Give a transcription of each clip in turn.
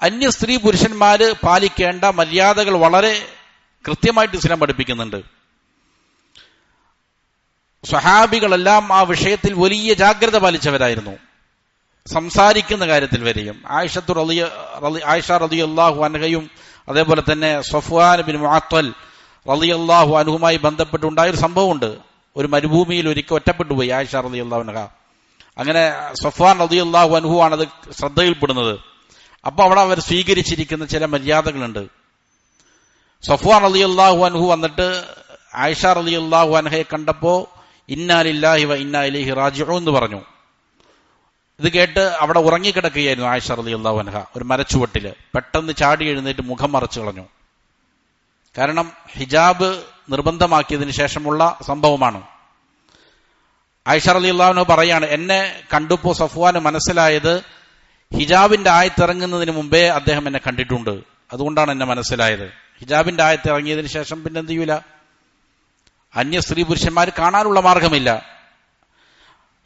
അന്യ സ്ത്രീ പുരുഷന്മാര് പാലിക്കേണ്ട മര്യാദകൾ വളരെ കൃത്യമായിട്ട് ഇസ്ലാം പഠിപ്പിക്കുന്നുണ്ട്. സ്വഹാബികളെല്ലാം ആ വിഷയത്തിൽ വലിയ ജാഗ്രത പാലിച്ചവരായിരുന്നു. സംസാരിക്കുന്ന കാര്യത്തിൽ വരെയും. ആയിഷത്തു റലിയ റലി ആയിഷ റലി അള്ളാഹു അൻഹയും അതേപോലെ തന്നെ സഫ്വാൻ ബിൻ മുഅത്തൽ റലി അള്ളാഹു അനുഹുമായി ബന്ധപ്പെട്ടുണ്ടായ ഒരു സംഭവമുണ്ട്. ഒരു മരുഭൂമിയിൽ ഒരിക്കൽ ഒറ്റപ്പെട്ടു പോയി ആയിഷ റലി അള്ളാഹു അൻഹ. അങ്ങനെ സഫ്വാൻ റലി അള്ളാഹു അനുഹു ആണത് ശ്രദ്ധയിൽപ്പെടുന്നത്. അപ്പൊ അവിടെ അവർ സ്വീകരിച്ചിരിക്കുന്ന ചില മര്യാദകളുണ്ട്. സഫ്വാൻ അലി അള്ളാഹു അൻഹു വന്നിട്ട് ആയിഷ അലി അള്ളാഹു അൻഹയെ കണ്ടപ്പോ ഇന്നാലില്ലാഹി വ ഇന്നാ ഇലൈഹി എന്ന് പറഞ്ഞു. ഇത് കേട്ട് അവിടെ ഉറങ്ങിക്കിടക്കുകയായിരുന്നു ആയിഷ അലി അള്ളാഹു അൻഹ ഒരു മരച്ചുവട്ടിൽ. പെട്ടെന്ന് ചാടി എഴുന്നേറ്റ് മുഖം മറച്ചു കളഞ്ഞു. കാരണം ഹിജാബ് നിർബന്ധമാക്കിയതിന് ശേഷമുള്ള സംഭവമാണ്. ആയിഷ അലി അള്ളാഹുനോ പറയാണ് എന്നെ കണ്ടുപ്പോ സഫ്വാന് മനസ്സിലായത് ഹിജാബിന്റെ ആയത്തിറങ്ങുന്നതിന് മുമ്പേ അദ്ദേഹം എന്നെ കണ്ടിട്ടുണ്ട്. അതുകൊണ്ടാണ് എന്നെ മനസ്സിലായത്. ഹിജാബിന്റെ ആയത്തിറങ്ങിയതിനു ശേഷം പിന്നെ എന്ത് ചെയ്യൂല അന്യ സ്ത്രീ പുരുഷന്മാർ കാണാനുള്ള മാർഗമില്ല.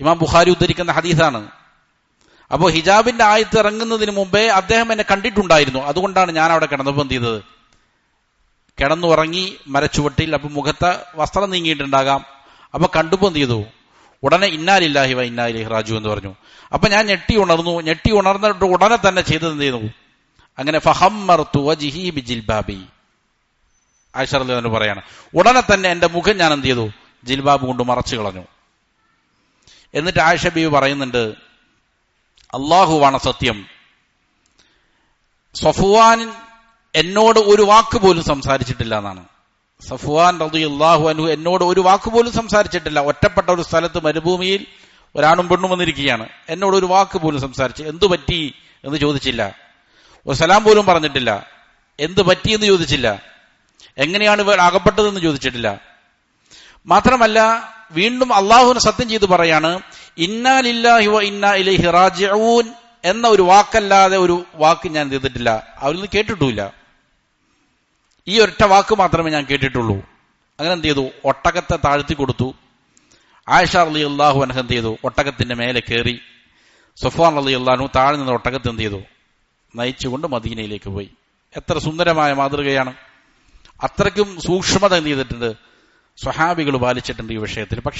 ഇമാം ബുഖാരി ഉദ്ധരിക്കുന്ന ഹദീസാണ്. അപ്പോൾ ഹിജാബിന്റെ ആയത്ത് ഇറങ്ങുന്നതിന് മുമ്പേ അദ്ദേഹം എന്നെ കണ്ടിട്ടുണ്ടായിരുന്നു. അതുകൊണ്ടാണ് ഞാൻ അവിടെ കിടന്നപ്പോൾ എന്ത് ചെയ്തത്? കിടന്നുറങ്ങി മരച്ചുവട്ടിൽ അപ്പൊ മുഖത്ത് വസ്ത്രം നീങ്ങിയിട്ടുണ്ടാകാം. അപ്പൊ എന്ത് ചെയ്തു? ഉടനെ ഇന്നാലില്ലാഹി വ ഇന്നാലി റാജു എന്ന് പറഞ്ഞു. അപ്പൊ ഞാൻ ഞെട്ടി ഉണർന്നു. ഞെട്ടി ഉണർന്നിട്ട് ഉടനെ തന്നെ ചെയ്തത് എന്ത് ചെയ്യുന്നു? അങ്ങനെ പറയാണ്. ഉടനെ തന്നെ എന്റെ മുഖം ഞാൻ എന്ത് ചെയ്തു? ജിൽബാബ് കൊണ്ട് മറച്ചു കളഞ്ഞു. എന്നിട്ട് ആയിഷ ബീവി പറയുന്നുണ്ട് അള്ളാഹുവാണ് സത്യം. സഫുവാൻ എന്നോട് ഒരു വാക്ക് പോലും സംസാരിച്ചിട്ടില്ല എന്നാണ്. സഫുവാൻ റളിയല്ലാഹു അൻഹു എന്നോട് ഒരു വാക്കുപോലും സംസാരിച്ചിട്ടില്ല. ഒറ്റപ്പെട്ട ഒരു സ്ഥലത്ത് മരുഭൂമിയിൽ ഒരാണും പെണ്ണും വന്നിരിക്കുകയാണ്. എന്നോട് ഒരു വാക്ക് പോലും സംസാരിച്ചു എന്തു പറ്റി എന്ന് ചോദിച്ചില്ല. ഒരു സലാം പോലും പറഞ്ഞിട്ടില്ല. എന്ത് പറ്റി എന്ന് ചോദിച്ചില്ല. എങ്ങനെയാണ് ഇവർ അകപ്പെട്ടതെന്ന് ചോദിച്ചിട്ടില്ല. മാത്രമല്ല വീണ്ടും അള്ളാഹുവിന് സത്യം ചെയ്ത് പറയാണ് ഇന്നാലില്ലാഹിവ ഇന്നാ ഇലൈഹി റാജിഊൻ എന്ന ഒരു വാക്കല്ലാതെ ഒരു വാക്ക് ഞാൻ ചെയ്തിട്ടില്ല. അവരിൽ നിന്ന് കേട്ടിട്ടുമില്ല. ഈ ഒറ്റ വാക്ക് മാത്രമേ ഞാൻ കേട്ടിട്ടുള്ളൂ. അങ്ങനെ എന്ത് ചെയ്തു? ഒട്ടകത്തെ താഴ്ത്തി കൊടുത്തു. ആയിഷ അലി അള്ളാഹു അനഹ് എന്ത് ചെയ്തു? ഒട്ടകത്തിന്റെ മേലെ കയറി. സുഫാൻ അലി അള്ളാഹു താഴെ നിന്ന് ഒട്ടകത്ത് എന്ത് ചെയ്തു? നയിച്ചുകൊണ്ട് മദീനയിലേക്ക് പോയി. എത്ര സുന്ദരമായ മാതൃകയാണ്. അത്രയ്ക്കും സൂക്ഷ്മത എന്ത് ചെയ്തിട്ടുണ്ട്? സ്വഹാബികൾ പാലിച്ചിട്ടുണ്ട് ഈ വിഷയത്തിൽ.